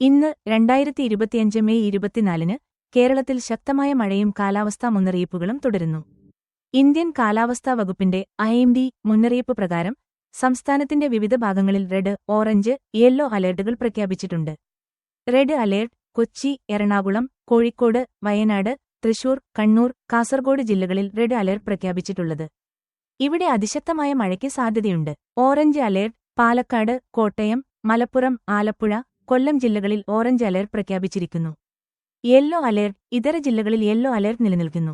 ഇന്ന് രണ്ടായിരത്തി ഇരുപത്തിയഞ്ച് മെയ് ഇരുപത്തിനാലിന് കേരളത്തിൽ ശക്തമായ മഴയും കാലാവസ്ഥാ മുന്നറിയിപ്പുകളും തുടരുന്നു. ഇന്ത്യൻ കാലാവസ്ഥാ വകുപ്പിന്റെ ഐ എം ഡി മുന്നറിയിപ്പ് പ്രകാരം സംസ്ഥാനത്തിന്റെ വിവിധ ഭാഗങ്ങളിൽ റെഡ് ഓറഞ്ച് യെല്ലോ അലേർട്ടുകൾ പ്രഖ്യാപിച്ചിട്ടുണ്ട്. റെഡ് അലേർട്ട് കൊച്ചി എറണാകുളം കോഴിക്കോട് വയനാട് തൃശൂർ കണ്ണൂർ കാസർഗോഡ് ജില്ലകളിൽ റെഡ് അലേർട്ട് പ്രഖ്യാപിച്ചിട്ടുള്ളത്. ഇവിടെ അതിശക്തമായ മഴയ്ക്ക് സാധ്യതയുണ്ട്. ഓറഞ്ച് അലേർട്ട് പാലക്കാട് കോട്ടയം മലപ്പുറം ആലപ്പുഴ കൊല്ലം ജില്ലകളിൽ ഓറഞ്ച് അലേർട്ട് പ്രഖ്യാപിച്ചിരിക്കുന്നു. യെല്ലോ അലേർട്ട് ഇതര ജില്ലകളിൽ യെല്ലോ അലേർട്ട് നിലനിൽക്കുന്നു.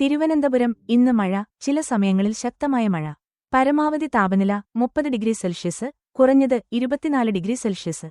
തിരുവനന്തപുരം ഇന്ന് മഴ ചില സമയങ്ങളിൽ ശക്തമായ മഴ. പരമാവധി താപനില മുപ്പത് ഡിഗ്രി സെൽഷ്യസ് കുറഞ്ഞത് ഇരുപത്തിനാല് ഡിഗ്രി സെൽഷ്യസ്.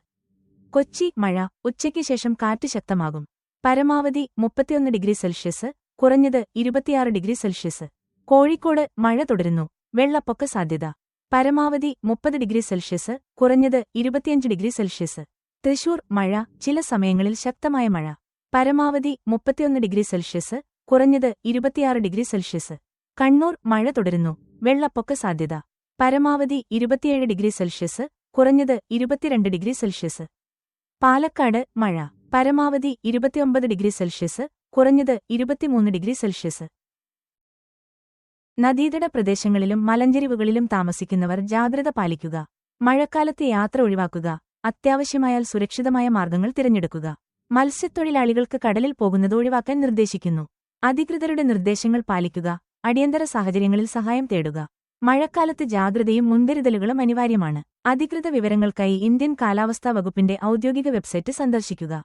കൊച്ചി മഴ ഉച്ചയ്ക്ക് ശേഷം കാറ്റ് ശക്തമാകും. പരമാവധി മുപ്പത്തിയൊന്ന് ഡിഗ്രി സെൽഷ്യസ് കുറഞ്ഞത് ഇരുപത്തിയാറ് ഡിഗ്രി സെൽഷ്യസ്. കോഴിക്കോട് മഴ തുടരുന്നു. വെള്ളപ്പൊക്ക സാധ്യത. പരമാവധി മുപ്പത് ഡിഗ്രി സെൽഷ്യസ് കുറഞ്ഞത് ഇരുപത്തിയഞ്ച് ഡിഗ്രി സെൽഷ്യസ്. തൃശൂർ മഴ ചില സമയങ്ങളിൽ ശക്തമായ മഴ. പരമാവധി മുപ്പത്തിയൊന്ന് ഡിഗ്രി സെൽഷ്യസ് കുറഞ്ഞത് ഇരുപത്തിയാറ് ഡിഗ്രി സെൽഷ്യസ്. കണ്ണൂർ മഴ തുടരുന്നു വെള്ളപ്പൊക്ക സാധ്യത. പരമാവധി ഇരുപത്തിയേഴ് ഡിഗ്രി സെൽഷ്യസ് കുറഞ്ഞത് ഇരുപത്തിരണ്ട് ഡിഗ്രി സെൽഷ്യസ്. പാലക്കാട് മഴ പരമാവധി ഇരുപത്തിയൊമ്പത് ഡിഗ്രി സെൽഷ്യസ് കുറഞ്ഞത് ഇരുപത്തിമൂന്ന് ഡിഗ്രി സെൽഷ്യസ്. നദീതട പ്രദേശങ്ങളിലും മലഞ്ചെരിവുകളിലും താമസിക്കുന്നവർ ജാഗ്രത പാലിക്കുക. മഴക്കാലത്ത് യാത്ര ഒഴിവാക്കുക. അത്യാവശ്യമായാൽ സുരക്ഷിതമായ മാർഗങ്ങൾ തിരഞ്ഞെടുക്കുക. മത്സ്യത്തൊഴിലാളികൾക്ക് കടലിൽ പോകുന്നത് ഒഴിവാക്കാൻ നിർദ്ദേശിക്കുന്നു. അധികൃതരുടെ നിർദ്ദേശങ്ങൾ പാലിക്കുക. അടിയന്തര സാഹചര്യങ്ങളിൽ സഹായം തേടുക. മഴക്കാലത്ത് ജാഗ്രതയും മുൻകരുതലുകളും അനിവാര്യമാണ്. അധികൃത വിവരങ്ങൾക്കായി ഇന്ത്യൻ കാലാവസ്ഥാ വകുപ്പിന്റെ ഔദ്യോഗിക വെബ്സൈറ്റ് സന്ദർശിക്കുക.